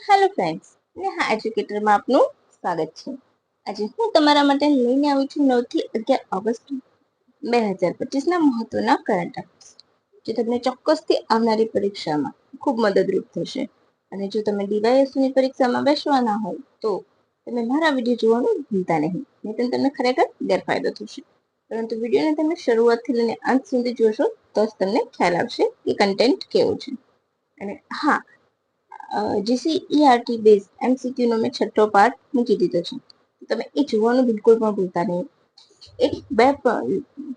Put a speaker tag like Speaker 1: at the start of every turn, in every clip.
Speaker 1: Hello friends Neha એજ્યુકેટરમાં આપનું સ્વાગત છે. આજે હું તમારા માટે લઈને આવી છું નવથી અગિયાર ઓગસ્ટ બે હજાર પચીસના મહત્વના કરંટ અફેર્સ જે તમને ચોક્કસથી આવનારી પરીક્ષામાં ખૂબ મદદરૂપ થશે. અને જો તમે ડીવાયએસની પરીક્ષામાં બેસવાના હોય તો તમે મારા વીડિયો જોવાનું ભૂલતા નહીં. નહીં તમને ખરેખર ગેરફાયદો થશે. પરંતુ વિડીયોને તમે શરૂઆતથી લઈને અંત સુધી જોશો તો જ તમને ખ્યાલ આવશે કે કન્ટેન્ટ કેવું છે. અને હા જીસીઈઆરટી બેઝ એમસીક્યુનો મેં છઠ્ઠો પાર્ટ મૂકી દીધો છે. તમે એ જોવાનું બિલકુલ પણ ભૂલતા નહીં. એક, બે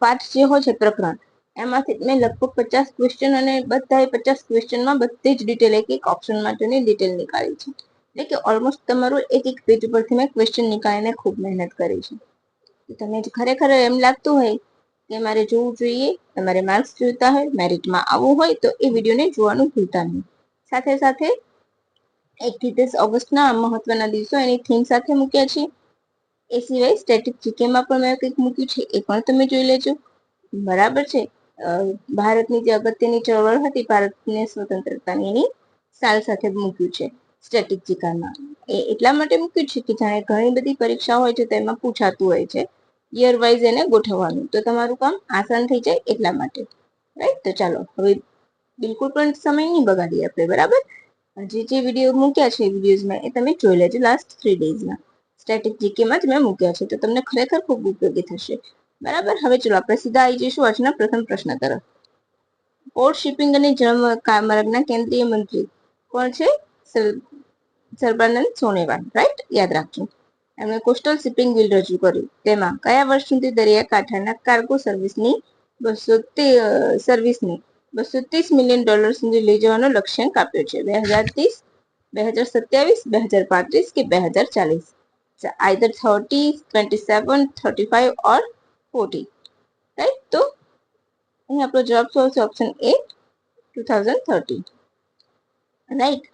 Speaker 1: પાર્ટ જે હોય છે પ્રકરણ, એમાંથી મેં લગભગ પચાસ ક્વેશ્ચન અને બધા પચાસ ક્વેશ્ચનમાં બધી જ ડિટેલ એક એક ઓપ્શન માટેની ડિટેલ નીકાળી છે. એટલે કે ઓલમોસ્ટ તમારું એક એક પેજ ઉપરથી મેં ક્વેશ્ચન નીકાળીને ખૂબ મહેનત કરી છે. તમે ખરેખર એમ લાગતું હોય કે મારે જોવું જોઈએ, તમારે માર્ક્સ જોઈતા હોય મેરિટમાં આવવું હોય, તો એ વિડીયોને જોવાનું ભૂલતા નહીં. સાથે સાથે એકથી ઓગસ્ટના મહત્વના દિવસો એની થીમ સાથે મૂક્યા છે. એ સિવાય સ્ટેટિક જીકેમાં પણ મેં કંઈક મૂક્યું છે, એ પણ તમે જોઈ લેજો. બરાબર છે. ભારતની જે અગત્યની ચળવળ હતી, ભારતને સ્વતંત્રતાની એની સાલ સાથે મૂક્યું છે સ્ટેટિક જીકામાં એ એટલા માટે મૂક્યું છે કે જાણે ઘણી બધી પરીક્ષા હોય છે તેમાં પૂછાતું હોય છે યર વાઇઝ એને ગોઠવવાનું. તો તમારું કામ આસાન થઈ જાય એટલા માટે. રાઈટ તો ચાલો, હવે બિલકુલ પણ સમય નહીં બગાડીએ આપણે, બરાબર? જે જે વીડિયો મૂક્યા છે વિડીયોઝમાં એ તમે જોઈ લેજો લાસ્ટ થ્રી ડેઝમાં સ્ટેટિક જીકેમાં જ મેં મૂક્યા છે, તો તમને ખરેખર ખૂબ ઉપયોગી થશે. બરાબર? હવે ચલો આપણે સીધા આવી જઈશું આજના પ્રથમ પ્રશ્ન તરફ. પોર્ટ શિપિંગ અને જળમાર્ગના કેન્દ્રીય મંત્રી કોણ છે? સર્બાનંદ સોનેવાલ રાઈટ યાદ રાખજો. એમણે કોસ્ટલ શિપિંગ બિલ રજૂ કર્યું. તેમાં કયા વર્ષ સુધી દરિયાકાંઠાના કાર્ગો સર્વિસની બસો તે સર્વિસની બસો ત્રીસ મિલિયન ડોલર સુધી લઈ જવાનો લક્ષ્યાંક આપ્યો છે. બે હજાર ત્રીસ, બે હજાર સત્યાવીસ, બે હજાર પાંત્રીસ કે બે હજાર ચાલીસ? Either thirty twenty seven thirty five or forty right તો અહીં આપણો જવાબ થશે option A two thousand thirty right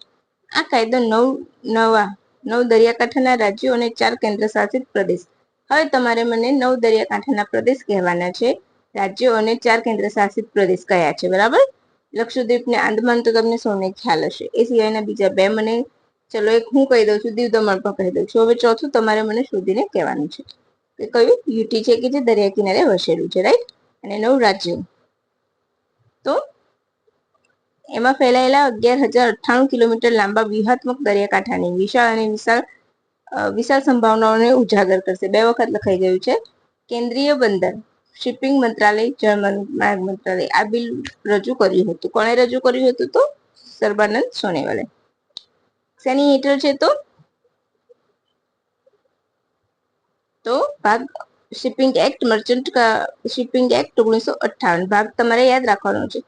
Speaker 1: આ કાયદો નવ, નવા, નવ દરિયાકાંઠાના રાજ્યો અને ચાર કેન્દ્ર શાસિત પ્રદેશ. હવે તમારે મને નવ દરિયાકાંઠાના પ્રદેશ કહેવાના છે. રાજ્યો અને ચાર કેન્દ્ર શાસિત પ્રદેશ કયા છે? બરાબર? લક્ષદ્વીપ ને આંદમાન તો તમને સૌને ખ્યાલ હશે. એ સિવાયના બીજા બે મને, ચલો એક હું કહી દઉં છું દીવ દમણ પણ કહી દઉં છું. હવે ચોથું તમારે મને શોધીને કહેવાનું છે કે કયું યુટી છે કે જે દરિયા કિનારે વસેલું છે રાઈટ અને નવ રાજ્યો. તો એમાં ફેલાયેલા અગિયાર હજાર અઠ્ઠાણું કિલોમીટર લાંબા વ્યૂહાત્મક દરિયાકાંઠાની વિશાળ અને વિશાળ વિશાળ સંભાવનાઓને ઉજાગર કરશે. બે વખત લખાઈ ગયું છે. કેન્દ્રીય બંદર. શિપિંગ મંત્રાલય જર્મન માર્ગ મંત્રાલય. આ બિલ રજૂ કર્યું હતું. કોણે રજૂ કર્યું હતું તો? સર્બાનંદ સોનેવાલે. શેની હેઠળ છે તો? તો ભાગ shipping act merchant shipping act ઓગણીસો અઠ્ઠાવન. ભાગ તમારે યાદ રાખવાનો છે.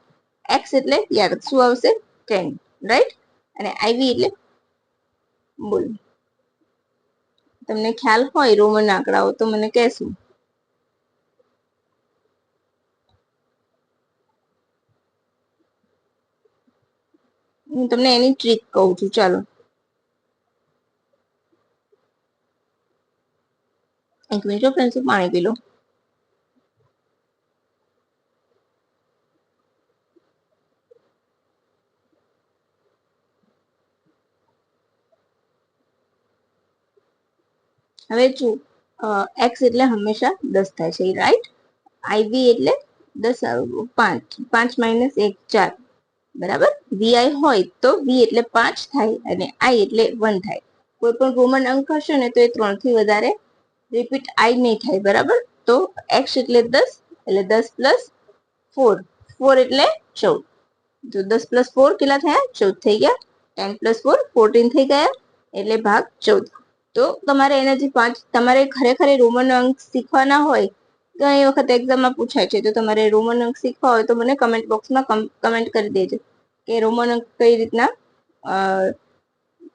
Speaker 1: એક્સ એટલે યાદ. શું આવશે? ટેન રાઈટ અને આઈવી એટલે બોલ. તમને ખ્યાલ હોય, રોમન આંકડાઓ, તો મને કહેશું. હું તમને એની ટ્રીક કહું છું, ચાલો. એક મિનિટ ફ્રેન્ડ્સ પાણી પી લો હવે જો એક્સ એટલે હંમેશા દસ થાય છે રાઈટ આઈવી એટલે દસ, પાંચ પાંચ માઇનસ એક, ચાર. બરાબર? વીઆઈ હોય તો વી એટલે પાંચ થાય અને આઈ એટલે વન થાય. કોઈ પણ રોમન અંક હશે ને તો એ ત્રણથી વધારે રિપીટ આઈ નહીં થાય, બરાબર? તો એક્સ એટલે દસ એટલે દસ પ્લસ ફોર ફોર એટલે ચૌદ. તો દસ પ્લસ ફોર કેટલા થયા? ચૌદ થઈ ગયા. ટેન પ્લસ ફોર ફોર્ટીન થઈ ગયા. એટલે ભાગ ચૌદ. તો તમારે એના જે પાંચ, તમારે ખરેખર રોમન અંક શીખવાના હોય? ઘણી વખત એક્ઝામમાં પૂછાય છે, તો તમારે રોમન અંક શીખવા હોય તો મને કમેન્ટ બોક્સમાં કમેન્ટ કરી દેજો. કે રોમન અંક કઈ રીતના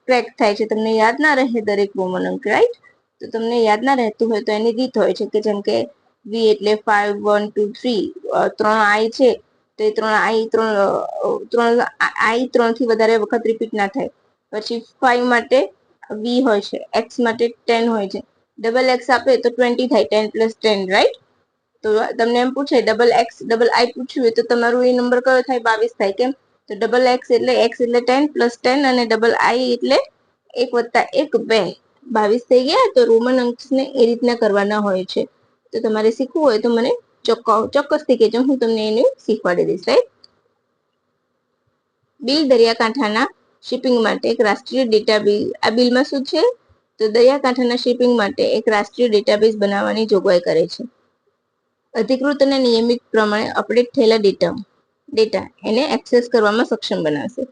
Speaker 1: ક્રેક થાય છે? તમને યાદ ના રહે દરેક રોમન અંક રાઈટ તો તમને યાદ ના રહેતું હોય તો એની રીત હોય છે કે જેમ કે વી એટલે ફાઈવ વન ટુ થ્રી ત્રણ આઈ છે, તો એ ત્રણ આઈ ત્રણ ત્રણ આઈ ત્રણથી વધારે વખત રિપીટ ના થાય. પછી ફાઈવ માટે વી હોય છે એક્સ માટે ટેન હોય છે. ડબલ એક્સ આપે તો ટ્વેન્ટી થાય ટેન પ્લસ ટેન રાઈટ તો તમને એમ પૂછે ડબલ એક્સ ડબલ આઈ પૂછ્યું તો તમારું એ નંબર કયો થાય? બાવીસ થાય, કેમ? તો ડબલ એક્સ એટલે એક્સ એટલે ટેન પ્લસ ટેન અને ડબલ આઈ એટલે એક વત્તા એક બે. બાવીસ થઈ ગયા તો રોમન અંકને એ રીતના કરવાના હોય છે. તો તમારે શીખવું હોય તો મને ચોક્કસથી કહેજો. હું તમને એને શીખવાડી દઈશ રાઈટ બિલ દરિયાકાંઠાના શિપિંગ માટે એક રાષ્ટ્રીય ડેટા બિલ. આ બિલમાં શું છે? તો દરિયાકાંઠાના શિપિંગ માટે એક રાષ્ટ્રીય ડેટાબેઝ બનાવવાની જોગવાઈ કરે છે. અધિકૃત અને નિયમિત પ્રમાણે અપડેટ થયેલા ડેટા. ડેટા એને એક્સેસ કરવામાં સક્ષમ બનાવશે.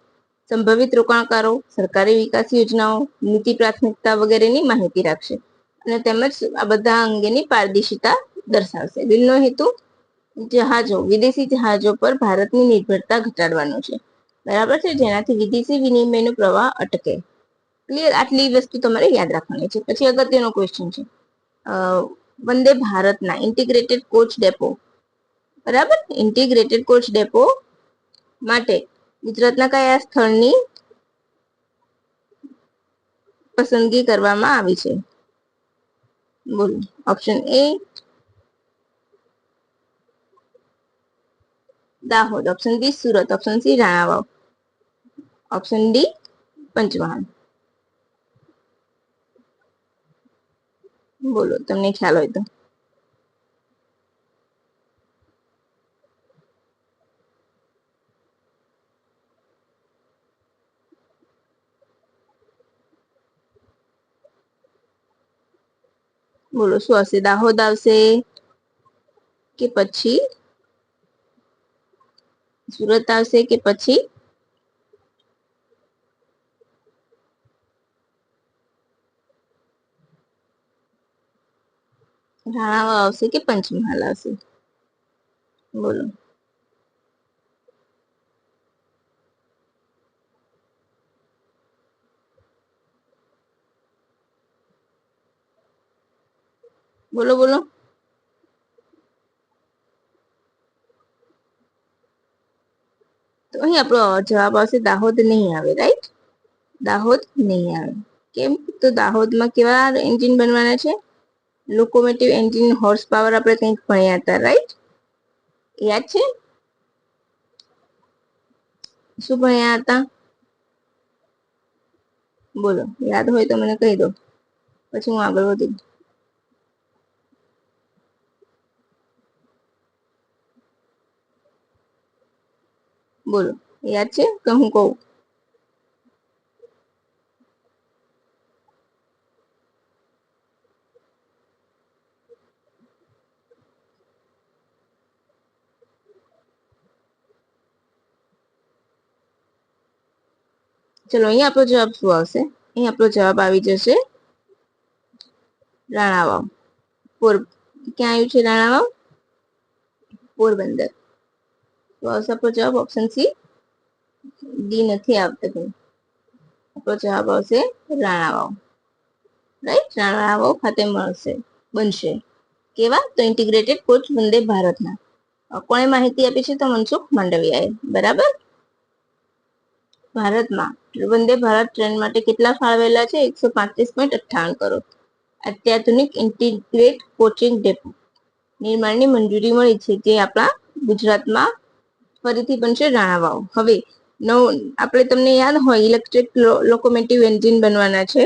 Speaker 1: સંભવિત રોકાણકારો, સરકારી વિકાસ યોજનાઓ, નીતિ પ્રાથમિકતા વગેરેની માહિતી રાખશે અને તેમજ આ બધા અંગેની પારદર્શિતા દર્શાવશે. બિલનો હેતુ જહાજો, વિદેશી જહાજો પર ભારતની નિર્ભરતા ઘટાડવાનો છે. બરાબર છે? જેનાથી વિદેશી વિનિમયનો પ્રવાહ અટકે. ક્લિયર આટલી વસ્તુ તમારે યાદ રાખવાની છે. પછી અગત્યનો ક્વેશ્ચન છે. વંદે ભારતના ઇન્ટિગ્રેટેડ કોચ ડેપો બરાબર? ઇન્ટિગ્રેટેડ કોચ ડેપો માટે. ગુજરાતના કયા સ્થળની પસંદગી કરવામાં આવી છે? બોલો. Option A Dahod. Option B Surat. Option C Ranavav. Option D Panchmahal. બોલો, તમને ખ્યાલ હોય તો. બોલો, શું હશે? દાહોદ આવશે કે પછી? સુરત આવશે કે પછી? રાણાવા આવશે કે પંચમહાલ આવશે? બોલો. બોલો બોલો. તો અહીં આપણો જવાબ આવશે, દાહોદ નહીં આવે રાઈટ દાહોદ નહીં આવે. કેમ? તો દાહોદમાં કેવા એન્જિન બનવાના છે? લોકોમેટિવ એન્જિન હોર્સ પાવર આપણે કંઈક ભણ્યા હતા રાઈટ યાદ છે? શું ભણ્યા હતા? બોલો, યાદ હોય તો મને કહી દો. પછી હું આગળ વધું. બોલો, યાદ છે કે હું કહું? ચલો, અહીંયા આપણો જવાબ શું આવશે? અહીં આપણો જવાબ આવી જશે, રાણાવાવ. પોર ક્યાં આવ્યું છે રાણાવાવ? પોરબંદર. તો આવશે જવાબ ઓપ્શન સી ડી નથી આવતો આપણો જવાબ આવશે રાણાવાવ. રાઈટ રાણાવાવ ખાતે મળશે, બનશે. કેવા? તો ઇન્ટિગ્રેટેડ કોચ વંદે ભારતના. કોણે માહિતી આપી છે તો મનસુખ માંડવિયાએ. બરાબર? ભારતમાં. વંદે ભારત ટ્રેન માટે કેટલા ફાળવેલા છે? એકસો પાંત્રીસ પોઈન્ટ અઠ્ઠાવન કરોડ. અત્યાધુનિક ઇન્ટિગ્રેટ કોચિંગ ડેપો નિર્માણની મંજૂરી મળી છે જે આપણા ગુજરાતમાં ફરીથી બનશે રાણાવાવ. હવે, નવ, આપણે તમને યાદ હોય ઇલેક્ટ્રિક લોકોમેટિવ એન્જિન બનવાના છે,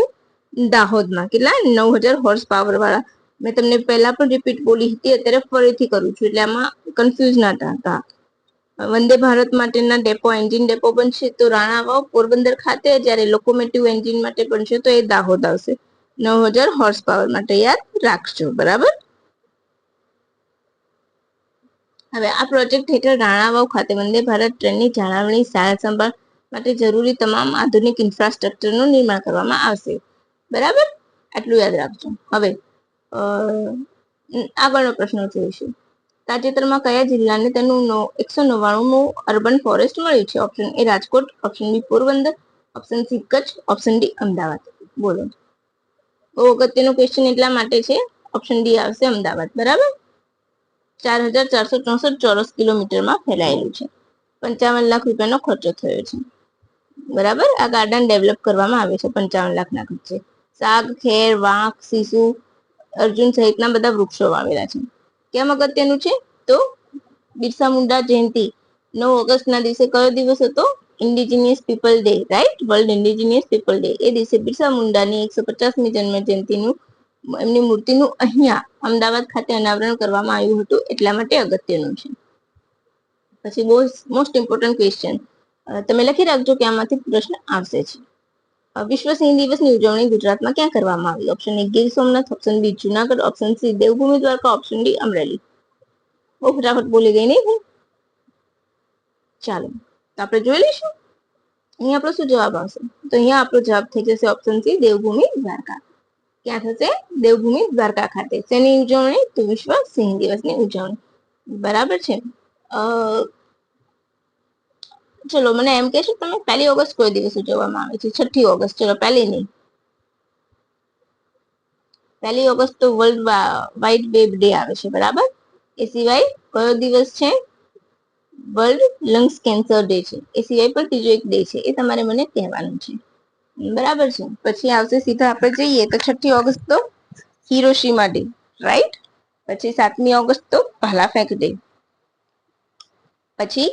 Speaker 1: દાહોદમાં. કેટલા? નવ હજાર હોર્સ પાવર વાળા. મેં તમને પહેલા પણ રિપીટ બોલી હતી, અત્યારે ફરીથી કરું છું. એટલે આમાં કન્ફ્યુઝ ના થતા વંદે ભારત માટેના ડેપો એન્જિન ડેપો બનશે તો રાણાવાવ પોરબંદર ખાતે, જ્યારે લોકોમેટિવ એન્જિન માટે બનશે તો એ દાહોદ આવશે. નવ હજાર હોર્સ પાવર માટે યાદ રાખજો, બરાબર? હવે આ પ્રોજેક્ટ હેઠળ રાણાવાવ ખાતે વંદે ભારત ટ્રેનની જાળવણી, સાર સંભાળ માટે જરૂરી તમામ આધુનિક ઇન્ફ્રાસ્ટ્રક્ચરનું નિર્માણ કરવામાં આવશે. બરાબર? આટલું યાદ રાખજો. હવે આગળનો પ્રશ્ન જોઈશું. તાજેતરમાં કયા જિલ્લાને તેનું એકસો નવ્વાણુંમું અર્બન ફોરેસ્ટ મળ્યું છે? Option A Rajkot option B Porbandar option C Kutch option D Ahmedabad. બોલો. બહુ અગત્યનો ક્વેશ્ચન એટલા માટે છે. ઓપ્શન ડી આવશે અમદાવાદ. બરાબર? ચાર હજાર ચારસો ચોસઠ ચોરસ કિલોમીટરમાં ફેલાયેલું છે. પંચાવન લાખ રૂપિયાનો ખર્ચો થયો છે. બરાબર? આ ગાર્ડન ડેવલપ કરવામાં આવે છે પંચાવન લાખના ખર્ચે. સાગ, ખેર વાંક સીસુ અર્જુન સહિતના બધા વૃક્ષો વાવેલા છે. કેમ અગત્યનું છે? તો બિરસા મુંડા જયંતિ નવ ઓગસ્ટના દિવસે કયો દિવસ હતો? Indigenous people day right world indigenous people day એ દિવસે બિરસા મુંડાની એકસો પચાસમી જન્મ જયંતિનું એમની મૂર્તિનું અહીંયા અમદાવાદ ખાતે અનાવરણ કરવામાં આવ્યું હતું એટલા માટે અગત્યનું છે. પછી બહુ મોસ્ટ ઇમ્પોર્ટન્ટ ક્વેશ્ચન તમે લખી રાખજો કે આમાંથી પ્રશ્ન આવશે છે વિશ્વ સિંહ દિવસની ઉજવણી ગુજરાતમાં ક્યાં કરવામાં આવી? Option A Gir Somnath. Option B Junagadh. Option C Devbhumi Dwarka. Option D Amreli. બહુ ફટાફટ બોલી ગઈ નહીં? ચાલો, તો આપણે જોઈ લઈશું. અહીંયા આપણો શું જવાબ આવશે? તો અહીંયા આપણો જવાબ થઈ જશે ઓપ્શન સી દેવભૂમિ દ્વારકા. ક્યાં થશે? દેવભૂમિ દ્વારકા ખાતે. શેની ઉજવણી? તો વિશ્વ સિંહ દિવસની ઉજવણી. બરાબર છે? ચલો, મને એમ કહેશો તમે પહેલી ઓગસ્ટ કોઈ દિવસ ઉજવવામાં આવે છે? છઠ્ઠી ઓગસ્ટ. ચલો, પહેલી નહીં. પહેલી ઓગસ્ટ તો વર્લ્ડ વાઇટ બેબ ડે આવે છે, બરાબર? એ સિવાય કયો દિવસ છે? વર્લ્ડ લંગ્સ કેન્સર ડે છે. એ સિવાય પણ ત્રીજો એક ડે છે. એ તમારે મને કહેવાનું છે. બરાબર છે. પછી આવશે સીધા આપણે જઈએ તો છઠ્ઠી ઓગસ્ટ તો હિરોશીમા ડે રાઈટ પછી સાતમી ઓગસ્ટ તો ભાલા ફેંક ડે પછી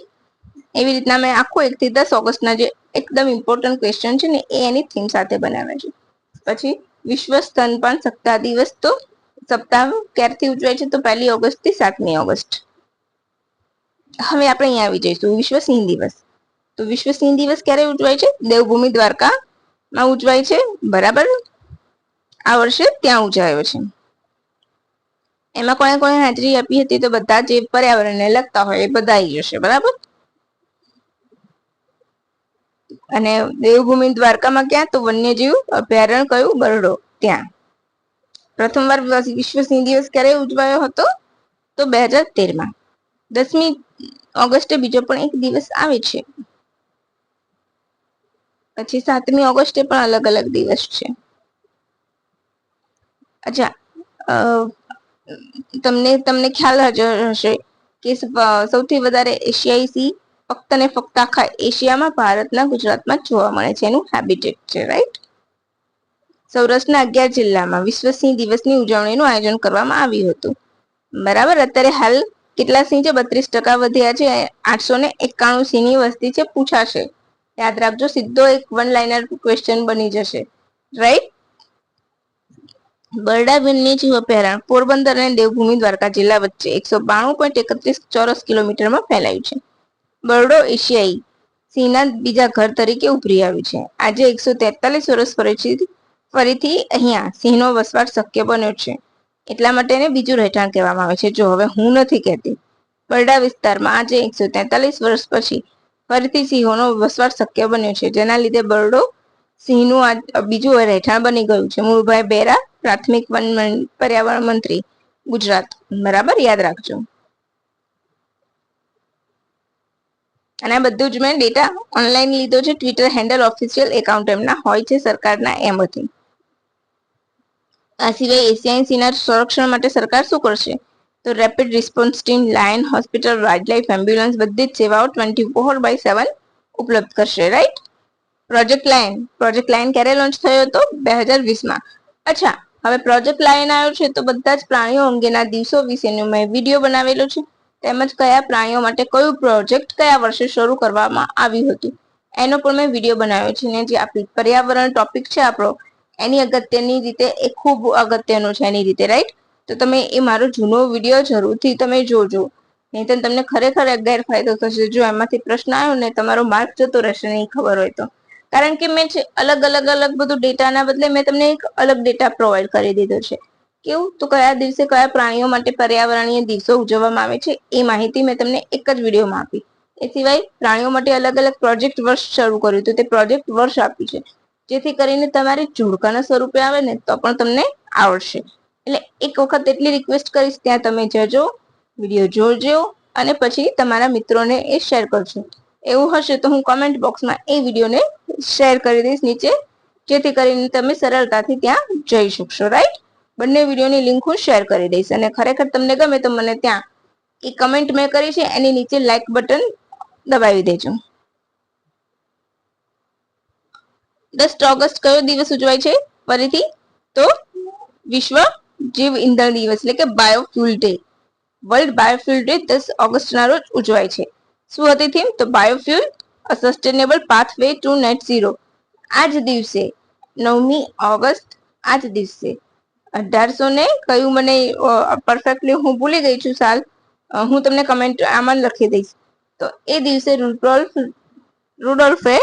Speaker 1: એવી રીતના મેં આખો એક થી દસ ઓગસ્ટના જે એકદમ ઇમ્પોર્ટન્ટ ક્વેશ્ચન છે ને, એ એની થીમ સાથે બનાવ્યા છે. પછી વિશ્વ સ્તનપાન સપ્તાહ દિવસ તો સપ્તાહ ક્યારથી ઉજવાય છે તો પહેલી ઓગસ્ટથી સાતમી ઓગસ્ટ. હવે આપણે અહીંયા આવી જઈશું. વિશ્વ સિંહ દિવસ. તો વિશ્વ સિંહ દિવસ ક્યારે ઉજવાય છે? દેવભૂમિ દ્વારકામાં ઉજવાય છે, બરાબર? આ વર્ષે ત્યાં ઉજવાયો છે. એમાં કોણે કોણે હાજરી આપી હતી તો બધા જે પર્યાવરણને લગતા હોય એ બધા આવી જશે, બરાબર? અને દેવભૂમિ દ્વારકામાં ક્યાં? તો વન્યજીવ અભયારણ્ય કયું? બરડો, ત્યાં. પ્રથમવાર વિશ્વ સિંહ દિવસ ક્યારે ઉજવાયો હતો? તો બે હજાર તેરમાં. દસમી ઓગસ્ટે બીજો પણ એક દિવસ આવે છે. પછી સાતમી ઓગસ્ટે પણ અલગ અલગ દિવસ છે. અચ્છા તમને તમને ખ્યાલ હશે કે સૌથી વધારે એશિયાઈ સી ફક્ત ને ફક્ત આખા એશિયામાં ભારતના ગુજરાતમાં જોવા મળે છે એનું હેબિટેટ છે રાઈટ સૌરાષ્ટ્રના અગિયાર જિલ્લામાં વિશ્વ સિંહ દિવસની ઉજવણીનું આયોજન કરવામાં આવ્યું હતું. બરાબર, અત્યારે હાલ કેટલા સિંહ છે? બત્રીસ ટકા વધ્યા છે. આઠસો ને એકાણું સિંહની વસ્તી છે, પૂછાશે. યાદ રાખજો, સીધો એક વન લાઇનર ક્વેશ્ચન બની જશે. રાઈટ બરડા જીવ પહેરણ પોરબંદર અને દેવભૂમિ દ્વારકા જિલ્લા વચ્ચે એકસો બાણું પોઈન્ટ એકત્રીસ ચોરસ કિલોમીટરમાં ફેલાયું છે. બરડો એશિયાઈ સિંહના બીજા ઘર તરીકે ઉભરી આવ્યું છે. આજે એકસો તેતાલીસ વર્ષ પછી ફરીથી અહીંયા સિંહનો વસવાટ શક્ય બન્યો છે. એટલા માટે એને બીજું રહેઠાણ કહેવામાં આવે છે. જો હવે હું નથી કહેતી. બરડા વિસ્તારમાં આજે એકસો તેતાલીસ વર્ષ પછી ફરીથી સિંહોનો વસવાટ શક્ય બન્યો છે. જેના લીધે બરડો સિંહનું આ બીજું રહેઠાણ બની ગયું છે. મૂળભાઈ બેરા, પ્રાથમિક વન પર્યાવરણ મંત્રી, ગુજરાત. બરાબર? યાદ રાખજો. અને આ બધું જ મેં ડેટા ઓનલાઈન લીધો છે. ટ્વિટર હેન્ડલ ઓફિશિયલ એકાઉન્ટ એમના હોય છે સરકારના એમથી આ સિવાય એશિયાઈ સિંહના સંરક્ષણ માટે સરકાર શું કરશે? તો rapid response team lion hospital wildlife ambulance બધી જ સેવાઓ ટ્વેન્ટી ફોર બાય સેવન ઉપલબ્ધ કરશે right project lion project lion ક્યારે લોન્ચ થયો હતો? બે હજાર વીસમાં. અચ્છા, હવે પ્રોજેક્ટ લાયન આવ્યો છે તો બધા જ પ્રાણીઓ અંગેના દિવસો વિશેનો મેં વીડિયો બનાવેલો છે. તેમજ કયા પ્રાણીઓ માટે કયું પ્રોજેક્ટ કયા વર્ષે શરૂ કરવામાં આવ્યું હતું? એનો પણ મેં વીડિયો બનાવ્યો છે ને જે આપણી પર્યાવરણ ટોપિક છે આપણો. એની અગત્યની રીતે એ ખૂબ અગત્યનો છે એની રીતે રાઈટ તો તમે એ મારો જૂનો વીડિયો જરૂરથી તમે જોજો. નહીં તમને ખરેખર ગેરફાયદો થશે જો એમાંથી પ્રશ્ન આવ્યો ને તમારો માર્ક જતો રહેશે નહીં ખબર હોય તો. કારણ કે મેં અલગ અલગ અલગ બધું ડેટાના બદલે મેં તમને એક અલગ ડેટા પ્રોવાઈડ કરી દીધો છે. કેવું? તો કયા દિવસે કયા પ્રાણીઓ માટે પર્યાવરણીય દિવસો ઉજવવામાં આવે છે એ માહિતી મેં તમને એક જ વિડીયોમાં આપી. એ સિવાય પ્રાણીઓ માટે અલગ અલગ પ્રોજેક્ટ વર્ષ શરૂ કર્યું તો તે પ્રોજેક્ટ વર્ષ આપ્યું છે. જેથી કરીને તમારે જોડકાના સ્વરૂપે આવે ને તો પણ તમને આવડશે. એટલે એક વખત એટલી રિક્વેસ્ટ કરીશ, ત્યાં તમે જજો વીડિયો જોજો અને પછી તમારા મિત્રોને એ શેર કરજો. એવું હશે તો હું કોમેન્ટ બોક્સમાં એ વિડીયોને શેર કરી દઈશ નીચે, જેથી કરીને તમે સરળતાથી ત્યાં જઈ શકશો રાઈટ બંને વિડીયોની લિંક હું શેર કરી દઈશ અને ખરેખર તમને ગમે તો મને ત્યાં એ કમેન્ટ મેં કરી છે, એની નીચે લાઈક બટન દબાવી દેજો. દસ ઓગસ્ટ કયો દિવસ ઉજવાય છે? ફરીથી તો વિશ્વ જીવ ઇંધણ દિવસ એટલે કે biofuel day world biofuel day દસ ઓગસ્ટના રોજ ઉજવાય છે. શું હતી થીમ તો biofuel a sustainable pathway to net zero આ જ દિવસે નવમી ઓગસ્ટ આ જ દિવસે. અઢારસો ને કયું મને પરફેક્ટલી હું ભૂલી ગઈ છું સાલ. હું તમને કમેન્ટ આમાં લખી દઈશ. તો એ દિવસે રુડોલ્ફ રુડોલ્ફે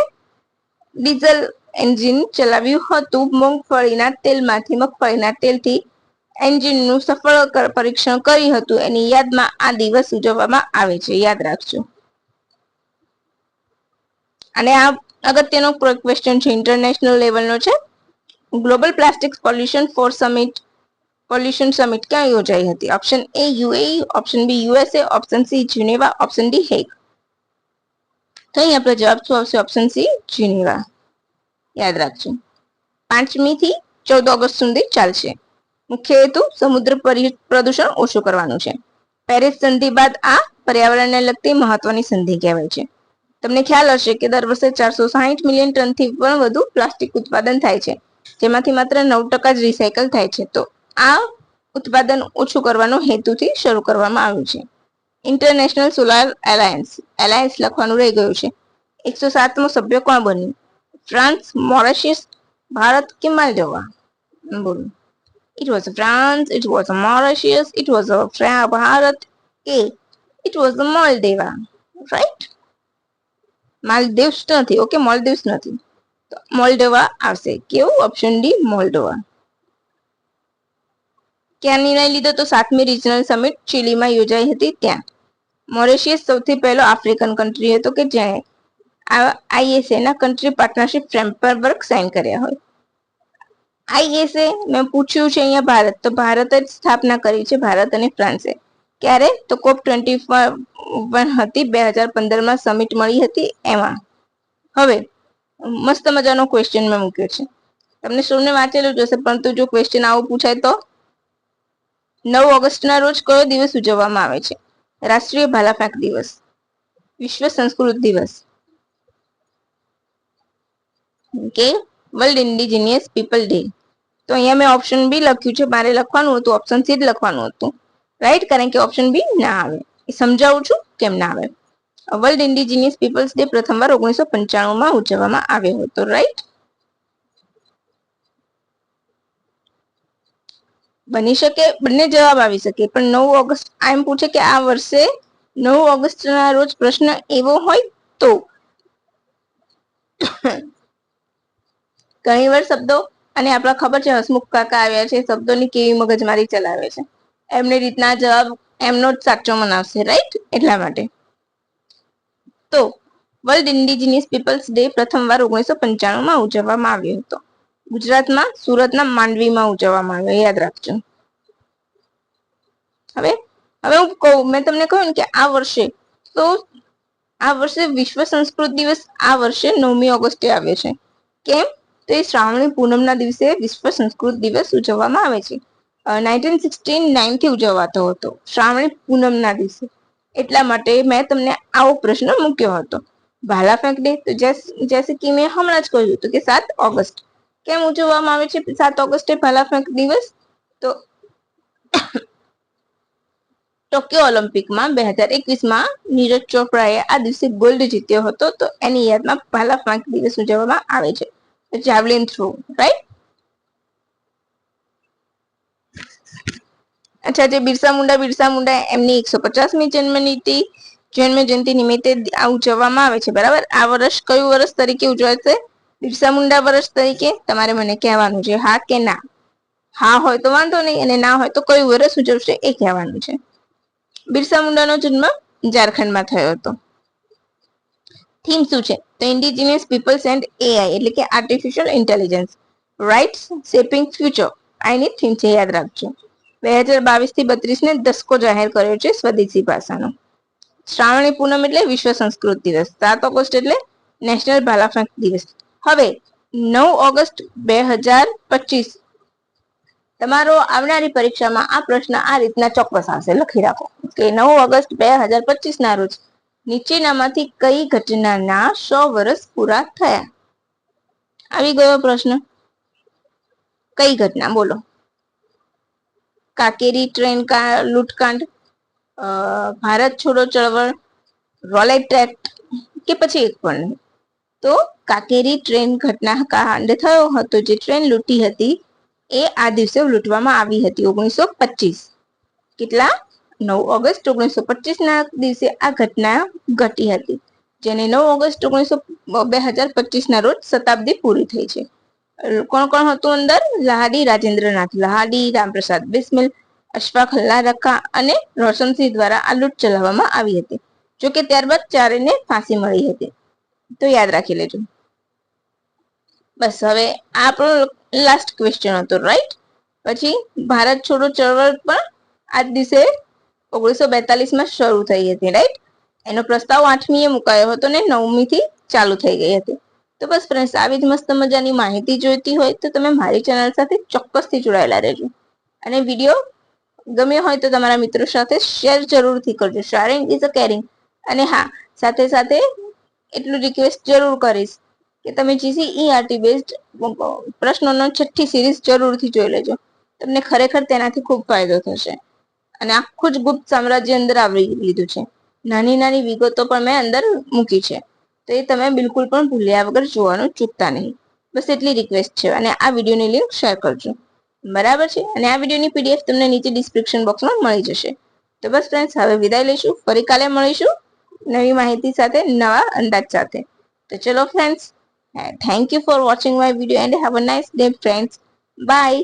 Speaker 1: ડીઝલ એન્જિન ચલાવ્યું હતું. મગફળીના તેલમાંથી મગફળીના તેલથી એન્જિનનું સફળ પરીક્ષણ કર્યું હતું. એની યાદમાં આ દિવસ ઉજવવામાં આવે છે. યાદ રાખજો. અને આ અગત્યનો ક્વેશ્ચન છે ઇન્ટરનેશનલ લેવલનો છે. Global plastic pollution for summit pollution summit ક્યાં યોજાઈ હતી? Option A UAE option B USA option C Geneva option D Hague તો અહીં આપણો જવાબ શું આવશે? ઓપ્શન સી જીનેવા યાદ રાખજો. પાંચમી થી ચૌદ ઓગસ્ટ સુધી ચાલશે. મુખ્ય હેતુ સમુદ્ર પરી- પ્રદૂષણ ઓછું કરવાનું છે. પેરિસ સંધિ બાદ આ પર્યાવરણને લગતી મહત્વની સંધિ કહેવાય છે. તમને ખ્યાલ હશે કે દર વર્ષે ચારસો સાહીઠ મિલિયન ટનથી પણ વધુ પ્લાસ્ટિક ઉત્પાદન થાય છે. જેમાંથી માત્ર નવ ટકા જ રિસાયકલ થાય છે. તો આ ઉત્પાદન ઓછું કરવાનો હેતુથી શરૂ કરવામાં આવ્યું છે. ઇન્ટરનેશનલ સોલાર એલાયન્સ એલાયન્સ લખવાનું રહી ગયું છે. એકસો સાતમો સભ્ય કોણ બન્યું? ફ્રાન્સ, મોરેશિયસ, ભારત કે માલદોવા? બોલો. It was France, it was Mauritius, it was Bharat, A. It was Moldova, right? Maldives નથી ઓકે મોલદીવ્સ નથી. તો મોલ્ડોવા આવશે. કેવું? ઓપ્શન ડી મોલ્ડોવા ક્યાં નિર્ણય લીધો તો સાતમી રિજનલ સમિટ ચીલીમાં યોજાઈ હતી ત્યાં. મોરેશિયસ સૌથી પહેલો આફ્રિકન કન્ટ્રી હતો કે જેણે આઈએસએના કન્ટ્રી પાર્ટનરશિપ ફ્રેમવર્ક સાઇન કર્યા હોય. આઈએસએ મેં પૂછ્યું છે અહીંયા ભારત, તો ભારતે જ સ્થાપના કરી છે, ભારત અને ફ્રાન્સે. ક્યારે? તો કોપ ટ્વેન્ટી વન હતી, બે હજાર પંદરમાં સમિટ મળી હતી એમાં. હવે, મસ્ત મજાનો ક્વેશ્ચન મેં મૂક્યો છે. તમને સૌને વાંચેલું જશે પરંતુ જો ક્વેશ્ચન આવું પૂછાય તો? નવ ઓગસ્ટના રોજ કયો દિવસ ઉજવવામાં આવે છે? રાષ્ટ્રીય ભાલાફેંક દિવસ, વિશ્વ સંસ્કૃત દિવસ. કે વર્લ્ડ ઇન્ડિજિનિયસ પીપલ ડે તો અહીંયા મેં ઓપ્શન બી લખ્યું છે. મારે લખવાનું હતું ઓપ્શન સી જ લખવાનું હતું. રાઈટ કારણ કે ઓપ્શન બી ના આવે. સમજાવું છું કેમ ના આવે? વર્લ્ડ ઇન્ડિજિનિયસ પીપલ્સ ડે પ્રથમવાર ઓગણીસો પંચાણુંમાં ઉજવવામાં આવ્યો હતો. રાઈટ બની શકે, બંને જવાબ આવી શકે. પણ નવ ઓગસ્ટ, આ એમ પૂછે કે આ વર્ષે નવ ઓગસ્ટના રોજ પ્રશ્ન એવો હોય તો. ઘણી વાર શબ્દો અને આપણા ખબર છે, હસમુખ કાકા આવ્યા છે, શબ્દોની કેવી મગજમારી ચલાવે છે. એમની રીતના જવાબ એમનો જ સાચો મનાવશે રાઈટ એટલા માટે. તો વર્લ્ડ ઇન્ડિજિનિયસ પીપલ્સ ડે પ્રથમવાર ઓગણીસો પંચાણુંમાં ઉજવવામાં આવ્યો હતો. ગુજરાતમાં, સુરતના માંડવીમાં ઉજવવામાં આવ્યો, યાદ રાખજો. હવે હવે હું કહું, મેં તમને કહ્યું ને કે આ વર્ષે, તો આ વર્ષે વિશ્વ સંસ્કૃત દિવસ આ વર્ષે નવમી ઓગસ્ટે આવે છે. કેમ? તો એ શ્રાવણી પૂનમના દિવસે વિશ્વ સંસ્કૃત દિવસ ઉજવવામાં આવે છે. નાઇન્ટીન સિક્સટીન નાઇનથી ઉજવાતો હતો, શ્રાવણી પૂનમના દિવસે. એટલા માટે મેં તમને આવો પ્રશ્ન મૂક્યો હતો. ભાલા ફેંક ડે તો જૈસે કે મેં હમણાં જ કહ્યું હતું કે સાત ઓગસ્ટ. કેમ ઉજવવામાં આવે છે? સાત ઓગસ્ટે ભાલા ફેંક દિવસ? તો ટોક્યો ઓલિમ્પિકમાં બે હજાર એકવીસમાં નીરજ ચોપડાએ આ દિવસે ગોલ્ડ જીત્યો હતો, તો એની યાદમાં ભાલા ફેંક દિવસ ઉજવવામાં આવે છે. જાવલિન throw, right? અચ્છા જે બિરસા મુંડા બિરસા મુંડા એમની એકસો પચાસમી જન્મનીતિ જન્મ જયંતિ નિમિત્તે આ ઉજવવામાં આવે છે બરાબર? આ વર્ષ કયું વર્ષ તરીકે ઉજવાશે? બિરસા મુંડા વર્ષ તરીકે? તમારે મને કહેવાનું છે હા કે ના? હા હોય તો વાંધો નહીં અને ના હોય તો કયું વર્ષ ઉજવશે એ કહેવાનું છે. બિરસા મુંડાનો જન્મ ઝારખંડમાં થયો હતો. થીમ શું છે? તો ઇન્ડિજિનિયસ પીપલ્સ એન્ડ એઆઈ એટલે કે artificial intelligence rights shaping future આની થીમ છે, યાદ રાખજો. બે હજાર બાવીસથી બત્રીસ ને દસકો જાહેર કર્યો છે સ્વદેશી ભાષાનો. શ્રાવણી પૂનમ એટલે વિશ્વ સંસ્કૃત દિવસ, સાત ઓગસ્ટ એટલે નેશનલ ભાલાફેંક દિવસ. હવે, નવ ઓગસ્ટ બે હજાર પચીસ, તમારો આવનારી પરીક્ષામાં આ પ્રશ્ન આ રીતના ચોક્કસ આવશે. લખી રાખો. કે નવ ઓગસ્ટ બે હજાર પચીસ ના રોજ નીચેનામાંથી કઈ ઘટનાના સો વર્ષ પૂરા થયા? આવી ગયો પ્રશ્ન. કઈ ઘટના? બોલો. કાકેરી ટ્રેન લૂંટકાંડ ભારત છોડો ચળવળ, રોલેટ એક્ટ કે પછી એક પણ? તો કાકેરી ટ્રેન ઘટના કાંડ થયો હતો, જે ટ્રેન લૂંટી હતી, એ આ દિવસે લૂંટવામાં આવી હતી, ઓગણીસો પચીસ. કેટલા? નવ ઓગસ્ટ ઓગણીસો પચીસ ના દિવસે આ ઘટના ઘટી હતી, જેને નવ ઓગસ્ટ ઓગણીસો બે હજાર પચીસ ના રોજ શતાબ્દી પૂરી થઈ છે. કોણ કોણ હતું અંદર? લહાડી રાજેન્દ્રનાથ, લહાડી રામપ્રસાદ બિસ્મિલ, અશફાક હલ્લારખા અને રોશનસિંહ દ્વારા આ લૂંટ ચલાવવામાં આવી હતી જો કે ત્યારબાદ ચારેને ફાંસી મળી હતી. તો યાદ રાખી લેજો. બસ હવે આ આપણો લાસ્ટ ક્વેશ્ચન હતો રાઈટ પછી ભારત છોડો ચળવળ પણ આ દિવસે ઓગણીસો બેતાલીસમાં શરૂ થઈ હતી રાઈટ એનો પ્રસ્તાવ આઠમીએ મુકાયો હતો ને નવમી થી ચાલુ થઈ ગઈ હતી. તો બસ ફ્રેન્ડ્સ આવી જ મસ્ત મજાની માહિતી જોઈતી હોય તો તમે મારી ચેનલ સાથે ચોક્કસથી જોડાયેલા રહેજો. અને વીડિયો ગમ્યો હોય તો તમારા મિત્રો સાથે શેર જરૂરથી કરજો. શેરિંગ ઇઝ અ કેરિંગ અને હા, સાથે સાથે એટલું રિક્વેસ્ટ જરૂર કરીશ કે તમે જીસીઈઆરટી બેઝડ પ્રશ્નોનો છઠ્ઠી સિરીઝ જરૂરથી જોઈ લેજો. તમને ખરેખર તેનાથી ખૂબ ફાયદો થશે. અને આખું જ ગુપ્ત સામ્રાજ્ય અંદર આવરી લીધું છે. નાની નાની વિગતો પણ મેં અંદર મૂકી છે. તો એ તમે બિલકુલ પણ ભૂલ્યા વગર જોવાનું ચૂકતા નહીં. બસ એટલી રિક્વેસ્ટ છે અને આ વિડીયોની લિંક શેર કરજો. બરાબર છે? અને આ વિડીયોની પીડીએફ તમને નીચે ડિસ્ક્રિપ્શન બોક્સમાં મળી જશે. તો બસ ફ્રેન્ડ્સ હવે વિદાય લઈશું. ફરી કાલે મળીશું નવી માહિતી સાથે, નવા અંદાજ સાથે. તો ચલો friends thank you for watching my video and have a nice day friends bye